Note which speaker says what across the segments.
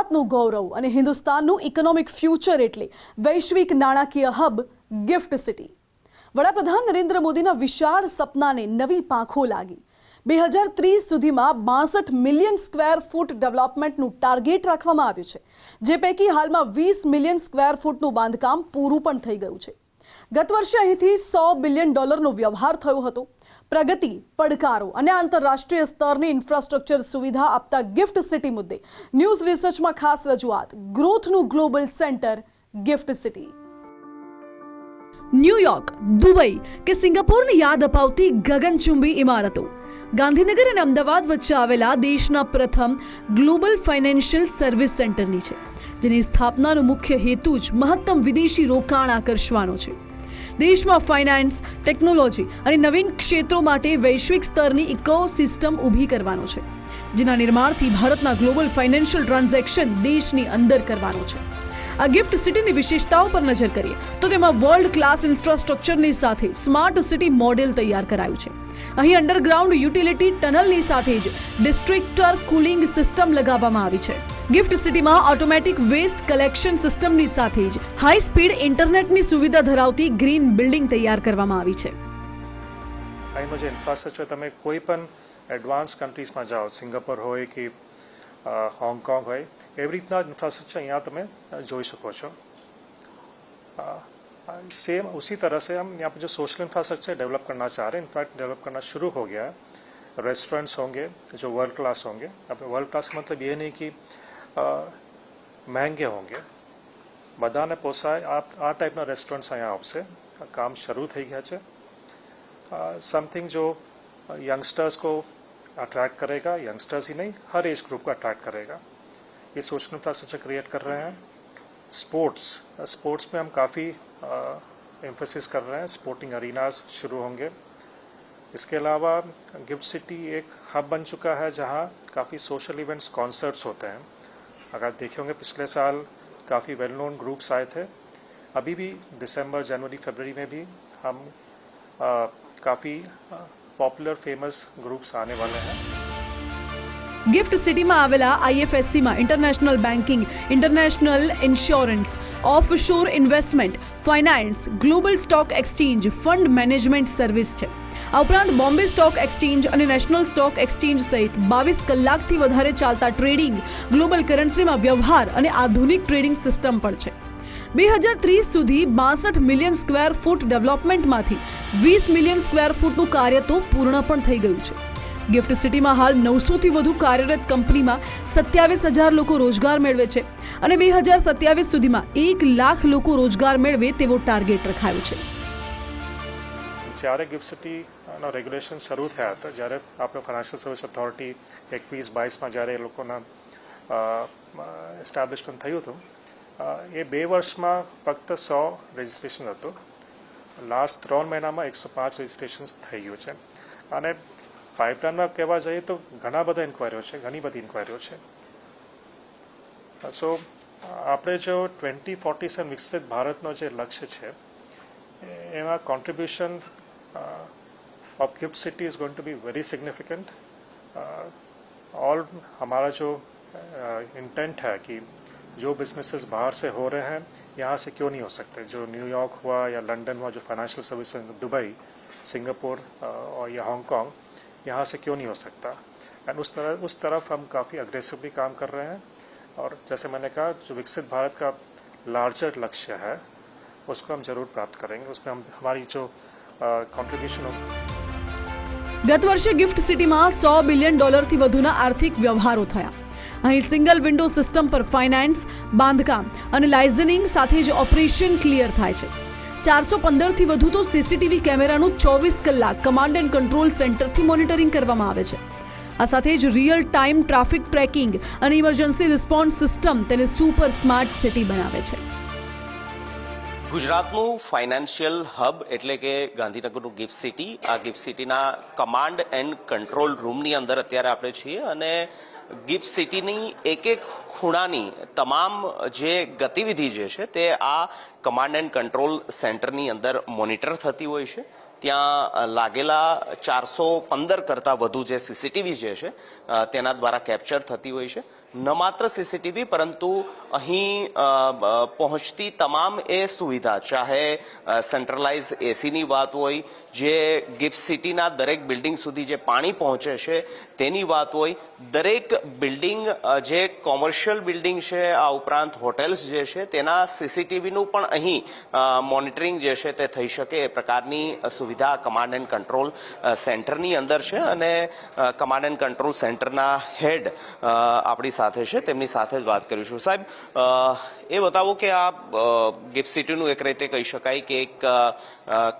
Speaker 1: ગુજરાતનું ગૌરવ અને હિન્દુસ્તાનનું economic future એટલે વૈશ્વિક નાણાકીય હબ ગિફ્ટ સિટી વડાપ્રધાન નરેન્દ્ર મોદીના વિશાળ સપનાને નવી પાંખો લાગી. બે હજાર ત્રીસ સુધીમાં બાસઠ મિલિયન સ્ક્વેર ફૂટ ડેવલપમેન્ટનું ટાર્ગેટ રાખવામાં આવ્યું છે, જે પૈકી હાલમાં વીસ મિલિયન સ્ક્વેર ફૂટનું બાંધકામ પૂરું પણ થઈ ગયું છે. ગત વર્ષે અહીંથી સો બિલિયન ડોલરનો વ્યવહાર થયો હતો. પ્રગતિ, પડકારો અને આંતરરાષ્ટ્રીય સ્તરની ઇન્ફ્રાસ્ટ્રક્ચર સુવિધા આપતા ગિફ્ટ સિટી મુદ્દે ન્યૂઝ રિસર્ચમાં ખાસ રજૂઆત. ગ્રોથનું global centre, gift city. New York, Dubai કે સિંગાપોરની યાદ અપાવતી ગગનચુંબી ઇમારતો. ગાંધીનગર અને અમદાવાદ વચ્ચે આવેલા દેશના પ્રથમ ગ્લોબલ ફાઇનાન્શિયલ સર્વિસ સેન્ટરની છે, જેની સ્થાપનાનો મુખ્ય હેતુ જ મહત્તમ વિદેશી રોકાણ આકર્ષવાનો છે. દેશમાં ફાઇનાન્સ, ટેકનોલોજી અને નવીન ક્ષેત્રો માટે વૈશ્વિક સ્તરની ઇકોસિસ્ટમ ઊભી કરવાનો છે, જેના નિર્માણથી ભારતના ગ્લોબલ ફાઇનાન્શિયલ ટ્રાન્ઝેક્શન દેશની અંદર કરવાનો છે. આ ગિફ્ટ સિટીની વિશેષતાઓ પર નજર કરીએ તો તેમાં વર્લ્ડ ક્લાસ ઇન્ફ્રાસ્ટ્રક્ચરની સાથે સ્માર્ટ સિટી મોડેલ તૈયાર કરાયું છે. અહીં અંડરગ્રાઉન્ડ યુટિલિટી ટનલની સાથે જ ડિસ્ટ્રિક્ટર કુલિંગ સિસ્ટમ લગાવવામાં આવી છે. ગિફ્ટ સિટીમાં ઓટોમેટિક વેસ્ટ કલેક્શન સિસ્ટમની સાથે જ હાઈ સ્પીડ ઇન્ટરનેટની સુવિધા ધરાવતી ગ્રીન બિલ્ડિંગ તૈયાર કરવામાં આવી છે.
Speaker 2: અહીંનો જે ઇન્ફ્રાસ્ટ્રક્ચર તમે કોઈ પણ એડવાન્સ કન્ટ્રીઝમાં જાઓ, સિંગાપોર હોય કે હોંગકોંગ હોય, એવી રીતના ઇન્ફ્રાસ્ટ્રક્ચર અહીંયા તમે જોઈ શકો છો. सेम उसी तरह से हम यहाँ पे जो सोशल इंफ्रास्ट्रक्चर डेवलप करना चाह रहे हैं इनफैक्ट डेवलप करना शुरू हो गया है रेस्टोरेंट्स होंगे जो वर्ल्ड क्लास होंगे यहाँ पे વર્લ્ડ ક્લાસ मतलब ये नहीं कि અ, મહેંગે હોંગે બધાને પોસાય આ આ ટાઈપના રેસ્ટોરન્ટ્સ અહીંયા આવશે કામ શરૂ થઈ ગયા છે समथिंग जो यंगस्टर्स को अट्रैक्ट करेगा यंगस्टर्स ही नहीं हर एज ग्रुप को अट्रैक्ट करेगा ये सोशल इंफ्रास्ट्रक्चर क्रिएट कर रहे हैं स्पोर्ट्स स्पोर्ट्स में हम काफ़ी एम्फोसिस कर रहे हैं स्पोर्टिंग अरीनाज शुरू होंगे इसके अलावा गिफ्ट सिटी एक हब बन चुका है जहाँ काफ़ी सोशल इवेंट्स कॉन्सर्ट्स होते हैं अगर आप देखे होंगे पिछले साल काफ़ी वेल नोन ग्रुप्स आए थे अभी भी दिसंबर जनवरी फरवरी में भी हम काफ़ी पॉपुलर फेमस ग्रुप्स आने वाले हैं
Speaker 1: ગિફ્ટ સિટીમાં આવેલા આઈએફએસસીમાં international banking international insurance offshore investment finance global stock exchange fund management service છે. આ ઉપરાંત બોમ્બે સ્ટોક એક્સચેન્જ અને નેશનલ સ્ટોક એક્સચેન્જ સહિત બાવીસ કલાકથી વધારે ચાલતા ટ્રેડિંગ, ગ્લોબલ કરન્સીમાં વ્યવહાર અને આધુનિક ટ્રેડિંગ સિસ્ટમ પણ છે. બે હજાર ત્રીસ સુધી બાસઠ મિલિયન સ્ક્વેર ફૂટ ડેવલપમેન્ટમાંથી વીસ મિલિયન સ્ક્વેર ફૂટનું કાર્ય તો પૂર્ણ પણ થઈ ગયું છે. ગિફ્ટ સિટીમાં હાલ નવસોથી વધુ કાર્યરત કંપનીમાં સત્યાવીસ હજાર લોકો રોજગાર મેળવે છે અને બે હજાર સત્યાવીસ સુધીમાં એક લાખ લોકો રોજગાર મેળવે તેવો ટાર્ગેટ રખાયો છે.
Speaker 2: જ્યારે ગિફ્ટ સિટીનો રેગ્યુલેશન શરૂ થયા હતા, જ્યારે આપણે ફાઇનાન્શિયલ સર્વિસ ઓથોરિટી એકવીસ બાવીસમાં જ્યારે એ લોકોના એસ્ટાબ્લિશમેન્ટ થયું હતું એ બે વર્ષમાં ફક્ત સો રજિસ્ટ્રેશન હતું. લાસ્ટ ત્રણ મહિનામાં એકસો પાંચ રજિસ્ટ્રેશન થઈ ગયું છે. અને પાઇપલાઇનમાં કહેવા જઈએ તો ઘણા બધા ઇન્ક્વાયરીઓ છે ઘણી બધી ઇન્ક્વાયરીઓ છે સો આપણે જો ટ્વેન્ટી ફોર્ટી સેવન વિકસિત ભારતનો જે લક્ષ્ય છે એ- એમાં contribution of gift city is going to be very significant all हमारा जो इंटेंट है कि जो बिजनेसेस बाहर से हो रहे हैं यहाँ से क्यों नहीं हो सकते जो न्यूयॉर्क हुआ या लंदन हुआ जो फाइनेंशियल सर्विस दुबई सिंगापुर और या हांगकांग यहाँ से क्यों नहीं हो सकता एंड उस तरह उस तरफ हम काफ़ी अग्रेसिवली काम कर रहे हैं और जैसे मैंने कहा जो विकसित भारत का लार्जर लक्ष्य है उसको हम ज़रूर प्राप्त करेंगे उसमें हम हमारी जो कॉन्ट्रीब्यूशन होगी
Speaker 1: ગત વર્ષે ગિફ્ટ સિટીમાં સો બિલિયન ડોલરથી વધુના આર્થિક વ્યવહારો થયા અહીં સિંગલ વિન્ડો સિસ્ટમ પર ફાઇનાન્સ બાંધકામ અને લાઇઝનિંગ સાથે જ ઓપરેશન ક્લિયર થાય છે ચારસો પંદરથી વધુ તો સીસીટીવી કેમેરાનું ચોવીસ કલાક કમાન્ડ એન્ડ કંટ્રોલ સેન્ટરથી મોનિટરિંગ કરવામાં આવે છે. આ સાથે જ રિયલ ટાઈમ ટ્રાફિક ટ્રેકિંગ અને ઇમરજન્સી રિસ્પોન્સ સિસ્ટમ તેને સુપર સ્માર્ટ સિટી બનાવે છે.
Speaker 3: ગુજરાતનું ફાઇનાન્શિયલ હબ એટલે કે ગાંધીનગરનું ગિફ્ટ સિટી આ ગિફ્ટ સિટીના કમાન્ડ એન્ડ કંટ્રોલ રૂમની અંદર અત્યારે આપણે છીએ અને ગિફ્ટ સિટીની એક એક ખૂણાની તમામ જે ગતિવિધિ જે છે તે આ કમાન્ડ એન્ડ કંટ્રોલ સેન્ટરની અંદર મોનિટર થતી હોય છે. ત્યાં લાગેલા ચારસો પંદર કરતાં વધુ જે સીસીટીવી જે છે તેના દ્વારા કેપ્ચર થતી હોય છે. ન માત્ર સીસીટીવી, પરંતુ અહીં પહોંચતી તમામ એ સુવિધા, ચાહે સેન્ટ્રલાઇઝ એસીની વાત હોય, જે ગિફ્ટ સિટીના દરેક બિલ્ડિંગ સુધી જે પાણી પહોંચે છે, તેની વાત હોય, દરેક બિલ્ડિંગ જે કોમર્શિયલ બિલ્ડિંગ છે, આ ઉપરાંત હોટેલ્સ જે છે, તેના સીસીટીવીનું પણ અહીં મોનિટરિંગ જે છે, તે થઈ શકે એ પ્રકારની સુવિધા કમાન્ડ એન્ડ કંટ્રોલ સેન્ટરની અંદર છે, અને કમાન્ડ એન્ડ કંટ્રોલ સેન્ટરના હેડ આપણી સાથે છે, તેમની સાથે જ વાત કરીશું. સાહેબ એ બતાવો કે આ ગિફ્ટ સિટીનું એક રીતે કહી શકાય કે એક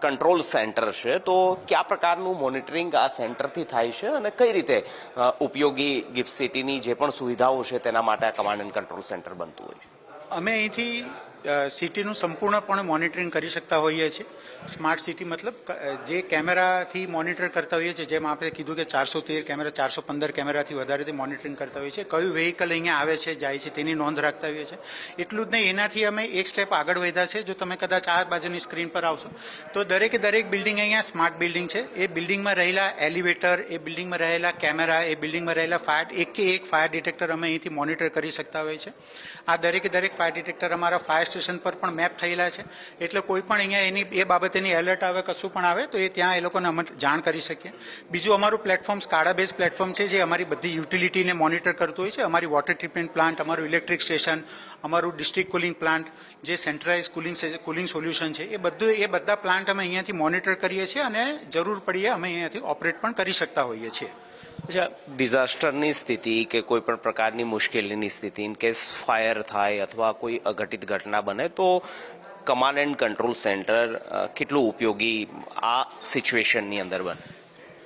Speaker 3: કંટ્રોલ સેન્ટર છે. તો કયા પ્રકારનું મોનિટરિંગ આ સેન્ટરથી થાય છે અને કઈ રીતે ઉપયોગી ગિફ્ટ સિટીની જે પણ સુવિધાઓ છે તેના માટે આ કમાન્ડ એન્ડ કંટ્રોલ સેન્ટર બનતું હોય
Speaker 4: અમે અહીંથી સિટીનું સંપૂર્ણપણે મોનિટરિંગ કરી શકતા હોઈએ છીએ. સ્માર્ટ સિટી મતલબ જે કેમેરાથી મોનિટર કરતા હોઈએ છીએ, જેમ આપણે કીધું કે ચારસો તેર કેમેરા, ચારસો પંદર કેમેરાથી વધારેથી મોનિટરિંગ કરતા હોઈએ છીએ. કયું વેહિકલ અહીંયા આવે છે, જાય છે, તેની નોંધ રાખતા હોઈએ છીએ. એટલું જ નહીં, એનાથી અમે એક સ્ટેપ આગળ વધ્યા છે. જો તમે કદાચ આ બાજુની સ્ક્રીન પર આવશો, તો દરેકે દરેક બિલ્ડિંગ અહીંયા સ્માર્ટ બિલ્ડિંગ છે. એ બિલ્ડિંગમાં રહેલા એલિવેટર એ બિલ્ડિંગમાં રહેલા કેમેરા એ બિલ્ડિંગમાં રહેલા ફાયર એક કે એક ફાયર ડિટેક્ટર અમે અહીંથી મોનિટર કરી શકતા હોઈએ છીએ. આ દરેકે દરેક ફાયર ડિટેક્ટર અમારા ફાયર સ્ટેશન પર પણ મેપ થયેલા છે. એટલે કોઈ પણ અહીંયા એની, એ બાબતેની એલર્ટ આવે, કશું પણ આવે, તો એ ત્યાં એ લોકોને અમે જાણ કરી શકીએ. બીજું અમારું પ્લેટફોર્મ સ્કાડા બેઝ પ્લેટફોર્મ છે, જે અમારી બધી યુટિલિટીને મોનિટર કરતું હોય છે. અમારી વોટર ટ્રીટમેન્ટ પ્લાન્ટ અમારું ઇલેક્ટ્રિક સ્ટેશન અમારું ડિસ્ટ્રિક્ટ કુલિંગ પ્લાન્ટ જે સેન્ટ્રલાઇઝ કુલિંગ કુલિંગ સોલ્યુશન છે, એ બધું, એ બધા પ્લાન્ટ અમે અહીંયાથી મોનિટર કરીએ છીએ અને જરૂર પડીએ અમે અહીંયાથી ઓપરેટ પણ કરી શકતા હોઈએ છીએ.
Speaker 3: અચ્છા ડિઝાસ્ટરની સ્થિતિ કે કોઈ પણ પ્રકારની મુશ્કેલીની સ્થિતિ ઇન કેસ ફાયર થાય અથવા કોઈ અઘટિત ઘટના બને, તો કમાન્ડ એન્ડ કંટ્રોલ સેન્ટર કેટલું ઉપયોગી આ સિચ્યુએશનની અંદર બને?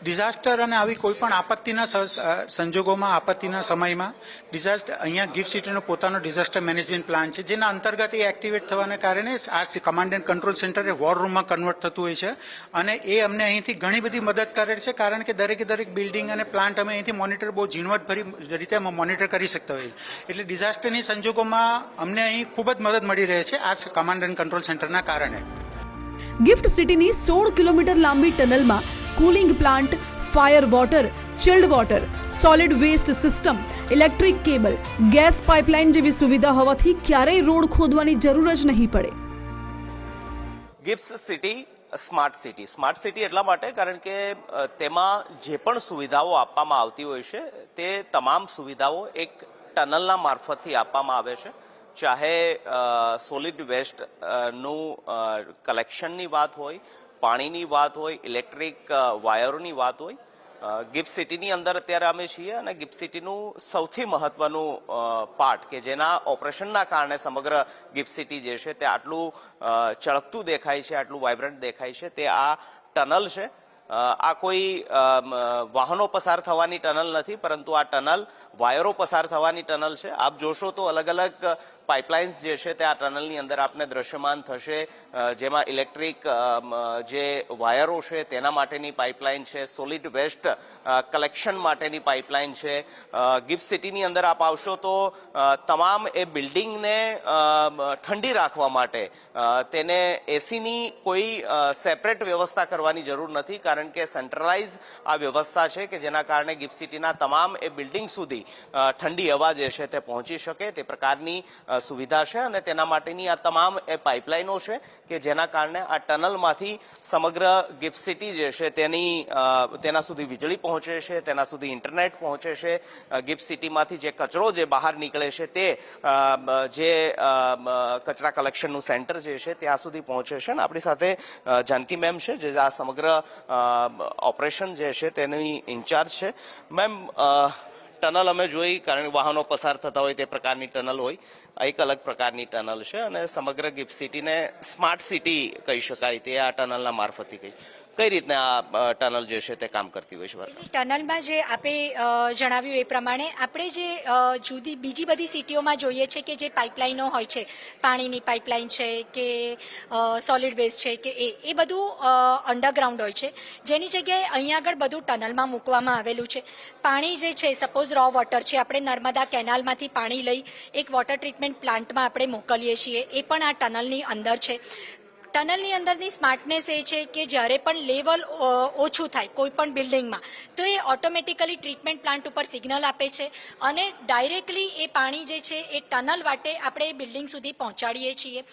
Speaker 4: ડિઝાસ્ટર અને આવી કોઈ પણ આપત્તિના સંજોગોમાં, આપત્તિના સમયમાં ડિઝાસ્ટર અહીંયા ગિફ્ટ સિટીનો પોતાનો ડિઝાસ્ટર મેનેજમેન્ટ પ્લાન છે, જેના અંતર્ગત એ એક્ટિવેટ થવાને કારણે આ કમાન્ડ એન્ડ કંટ્રોલ સેન્ટર એ વોર રૂમમાં કન્વર્ટ થતું હોય છે. અને એ અમને અહીંથી ઘણી બધી મદદ કરે છે, કારણ કે દરેકે દરેક બિલ્ડિંગ અને પ્લાન્ટ અમે અહીંથી મોનિટર બહુ ઝીણવટભરી રીતે મોનિટર કરી શકતા હોઈએ. એટલે ડિઝાસ્ટરની સંજોગોમાં અમને અહીં ખૂબ જ મદદ મળી રહે છે આ કમાન્ડ એન્ડ કંટ્રોલ સેન્ટરના કારણે.
Speaker 1: ગિફ્ટ સિટીની સોળ કિલોમીટર લાંબી ટનલમાં cooling plant fire water chilled water solid waste system electric cable gas pipeline જેવી સુવિધા હોવાથી ક્યારેય રોડ ખોદવાની જરૂર જ નહીં પડે.
Speaker 3: Gift City, smart city. Smart city એટલા માટે કારણ કે તેમાં જે પણ સુવિધાઓ આપવામાં આવતી હોય છે, તે તમામ સુવિધાઓ એક ટનલના મારફતથી આપવામાં આવે છે. ચાહે સોલિડ વેસ્ટનું કલેક્શનની વાત હોય પાણીની વાત હોય ઇલેક્ટ્રિક વાયરોની વાત હોય ગિફ્ટ સિટીની અંદર અત્યારે અમે છીએ અને ગિફ્ટ સિટીનું સૌથી મહત્વનું પાર્ટ કે જેના ઓપરેશનના કારણે સમગ્ર ગિફ્ટ સિટી જે છે તે આટલું ચળકતું દેખાય છે, આટલું વાઇબ્રન્ટ દેખાય છે, તે આ ટનલ છે. આ કોઈ વાહનો પસાર થવાની ટનલ નથી, પરંતુ આ ટનલ વાયરો પસાર થવાની ટનલ છે. આપ જોશો તો અલગ અલગ પાઇપલાઇન્સ જે છે તે આ ટનલની અંદર આપને દ્રશ્યમાન થશે. જેમાં ઇલેક્ટ્રિક જે વાયરો છે તેના માટેની પાઇપલાઇન છે. સોલિડ વેસ્ટ કલેક્શન માટેની પાઇપલાઇન છે. ગિફ્ટ સિટીની અંદર આપ આવશો તો તમામ એ બિલ્ડિંગને ઠંડી રાખવા માટે તેને એસીની કોઈ સેપરેટ વ્યવસ્થા કરવાની જરૂર નથી, કારણ કે સેન્ટ્રલાઇઝ આ વ્યવસ્થા છે કે જેના કારણે ગિફ્ટ સિટીના તમામ એ બિલ્ડિંગ સુધી ઠંડી હવા જે છે તે પહોંચી શકે. તે પ્રકારની સુવિધા છે અને તેના માટેની આ તમામ એ પાઇપલાઇનો છે કે જેના કારણે આ ટનલમાંથી સમગ્ર ગિફ્ટ સિટી જે છે તેની તેના સુધી વીજળી પહોંચે છે, તેના સુધી ઇન્ટરનેટ પહોંચે છે ગિફ્ટ સિટીમાંથી જે કચરો જે બહાર નીકળે છે તે જે કચરા કલેક્શનનું સેન્ટર જે છે ત્યાં સુધી પહોંચે છે અને આપણી સાથે જાનકી મેમ છે જે આ સમગ્ર ઓપરેશન જે છે તેની ઇન્ચાર્જ છે. મેમ ટનલ અમે જોઈ કારણ કે વાહનો પસાર થતા હોય તે પ્રકારની ટનલ હોય. એક અલગ પ્રકારની ટનલ છે અને સમગ્ર ગિફ્ટ સિટીને સ્માર્ટ સિટી કહી શકાય તે આ ટનલના મારફતથી કહી. કઈ રીતના આ ટનલ જે છે તે કામ કરતી હોય છે?
Speaker 5: ટનલમાં જે આપણે જણાવ્યું એ પ્રમાણે, આપણે જે જુદી, બીજી બધી સિટીઓમાં જોઈએ છે કે જે પાઇપલાઇનો હોય છે, પાણીની પાઇપલાઇન છે કે સોલિડ વેસ્ટ છે કે એ એ બધું અંડરગ્રાઉન્ડ હોય છે. જેની જગ્યાએ અહીંયા આગળ બધું ટનલમાં મૂકવામાં આવેલું છે. પાણી જે છે સપોઝ રો વોટર છે, આપણે નર્મદા કેનાલમાંથી પાણી લઈ એક વોટર ટ્રીટમેન્ટ પ્લાન્ટમાં આપણે મોકલીએ છીએ. એ પણ આ ટનલની અંદર છે. ટનલની અંદરની સ્માર્ટનેસ એ છે કે જ્યારે પણ લેવલ ઓછું થાય કોઈ પણ બિલ્ડિંગમાં, તો એ ઓટોમેટિકલી ટ્રીટમેન્ટ પ્લાન્ટ ઉપર સિગ્નલ આપે છે અને ડાયરેક્ટલી એ પાણી જે છે એ ટનલ વાટે આપણે એ બિલ્ડિંગ સુધી પહોંચાડીએ છીએ.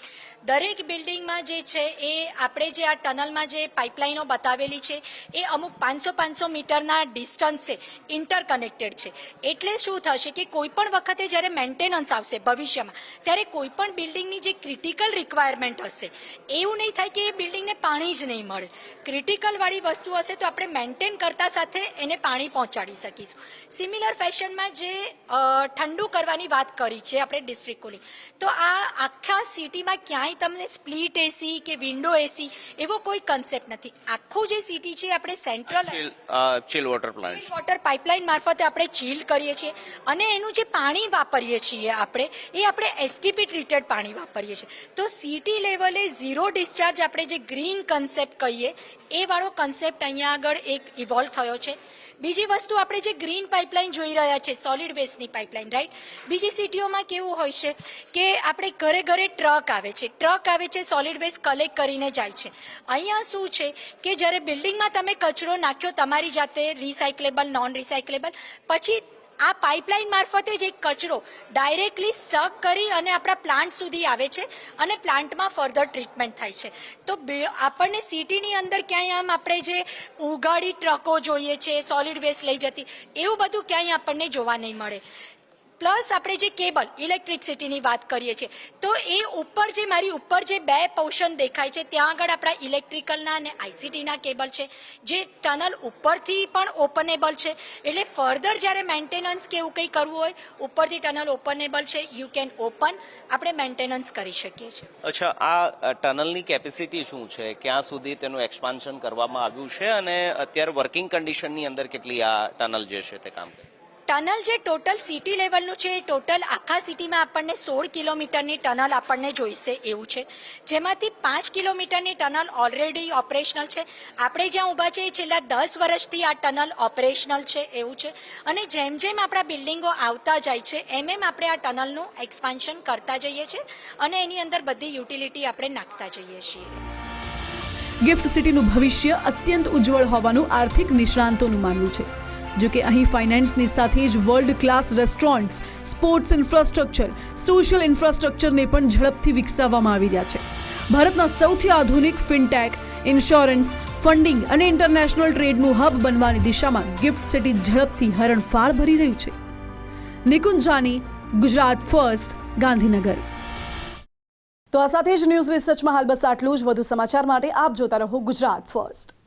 Speaker 5: દરેક બિલ્ડિંગમાં જે છે એ આપણે જે આ ટનલમાં જે પાઇપલાઇનો બતાવેલી છે, એ અમુક પાંચસો પાંચસો મીટરના ડિસ્ટન્સે ઇન્ટરકનેક્ટેડ છે. એટલે શું થશે કે કોઈ પણ વખતે જ્યારે મેન્ટેનન્સ આવશે ભવિષ્યમાં, ત્યારે કોઈ પણ બિલ્ડિંગની જે ક્રિટિકલ રિક્વાયરમેન્ટ હશે, એવું નહીં થાય કે એ બિલ્ડિંગને પાણી જ નહીં મળે. ક્રિટિકલ વાળી વસ્તુ હશે તો આપણે મેન્ટેન કરતા સાથે એને પાણી પહોંચાડી શકીશું. સિમિલર ફેશનમાં જે ઠંડુ કરવાની વાત કરી છે આપણે ડિસ્ટ્રિક્ટ કુલિંગ તો આ આખા સિટીમાં ક્યાંય તમને સ્પ્લિટ એસી કે વિન્ડો એસી એવો કોઈ કન્સેપ્ટ નથી. આખું જે સિટી છે આપણે
Speaker 3: central chill water plant
Speaker 5: water pipeline મારફતે આપણે ચીલ કરીએ છીએ અને એનું જે પાણી વાપરીએ છીએ આપણે એ આપણે એસટીપી ટ્રીટેડ પાણી વાપરીએ છીએ. તો સિટી લેવલે ઝીરો ડિસ્ચાર્જ આપણે જે ગ્રીન કન્સેપ્ટ કહીએ, એ વાળો કન્સેપ્ટ અહીંયા આગળ એક ઇવોલ્વ થયો છે. બીજી વસ્તુ આપણે જે ગ્રીન પાઇપલાઇન જોઈ રહ્યા છે સોલિડ વેસ્ટની પાઇપલાઇન રાઈટ બીજી સિટીઓમાં કેવું હોય છે કે આપણે ઘરે ઘરે ટ્રક આવે છે. ટ્રક આવે છે સોલિડ વેસ્ટ કલેક્ટ કરીને જાય છે. અહીંયા શું છે કે જ્યારે બિલ્ડિંગમાં તમે કચરો નાખ્યો, તમારી જાતે રિસાયકલેબલ નોન રિસાયકલેબલ પછી આ પાઇપલાઇન મારફતે જે કચરો ડાયરેક્ટલી સક કરી અને આપણા પ્લાન્ટ સુધી આવે છે અને પ્લાન્ટમાં ફર્ધર ટ્રીટમેન્ટ થાય છે. તો આપણને સિટીની અંદર ક્યાંય આમ આપણે જે ઉગાડી ટ્રકો જોઈએ છે સોલિડ વેસ્ટ લઈ જતી, એવું બધું ક્યાંય આપણને જોવા નહીં મળે. પ્લસ આપણે જે કેબલ ઇલેક્ટ્રિકસિટીની વાત કરીએ છીએ, તો એ ઉપર જે મારી ઉપર જે બે પોર્શન દેખાય છે, ત્યાં આગળ આપણા ઇલેક્ટ્રિકલના અને આઈસીટીના કેબલ છે, જે ટનલ ઉપરથી પણ ઓપનેબલ છે. એટલે ફર્ધર જ્યારે મેન્ટેનન્સ કે એવું કંઈ કરવું હોય, ઉપરથી ટનલ ઓપનેબલ છે, યુ કેન ઓપન, આપણે મેન્ટેનન્સ કરી શકીએ છીએ.
Speaker 3: અચ્છા, આ ટનલની કેપેસિટી શું છે? ક્યાં સુધી તેનું એક્સપાન્શન કરવામાં આવ્યું છે? અને અત્યારે વર્કિંગ કન્ડિશનની અંદર કેટલી આ ટનલ જે છે તે કામ કરે?
Speaker 5: ટનલ જે ટોટલ સિટી લેવલનું છે, એ ટોટલ આખા સિટીમાં આપણને સોળ કિલોમીટરની ટનલ આપણને જોઈશે એવું છે. જેમાંથી પાંચ કિલોમીટરની ટનલ ઓલરેડી ઓપરેશનલ છે. આપણે જ્યાં ઊભા છે એ છેલ્લા દસ વર્ષથી આ ટનલ ઓપરેશનલ છે એવું છે. અને જેમ જેમ આપણા બિલ્ડિંગો આવતા જાય છે, એમ એમ આપણે આ ટનલનું એક્સપાન્શન કરતા જઈએ છીએ અને એની અંદર બધી યુટિલિટી આપણે નાખતા જઈએ છીએ.
Speaker 1: ગિફ્ટ સિટીનું ભવિષ્ય અત્યંત ઉજ્જવળ હોવાનું આર્થિક નિષ્ણાંતોનું માનવું છે. જો કે અહીં ફાઇનાન્સની સાથે જ world class restaurants sports infrastructure social ઇન્ફ્રાસ્ટ્રક્ચરને પણ ઝડપથી વિકસાવવામાં આવી રહ્યા છે. ભારતના સૌથી આધુનિક ફિનટેક ઇન્સ્યોરન્સ ફંડિંગ અને ઇન્ટરનેશનલ ટ્રેડનું હબ બનવાની દિશામાં ગિફ્ટ સિટી ઝડપથી હરણફાળ ભરી રહ્યું છે. નિકુંજ જાની, ગુજરાત ફર્સ્ટ ગાંધીનગર. તો આ સાથે જ ન્યૂઝ રિસર્ચમાં હાલ બસ આટલું જ. વધુ સમાચાર માટે આપ જોતા રહો ગુજરાત ફર્સ્ટ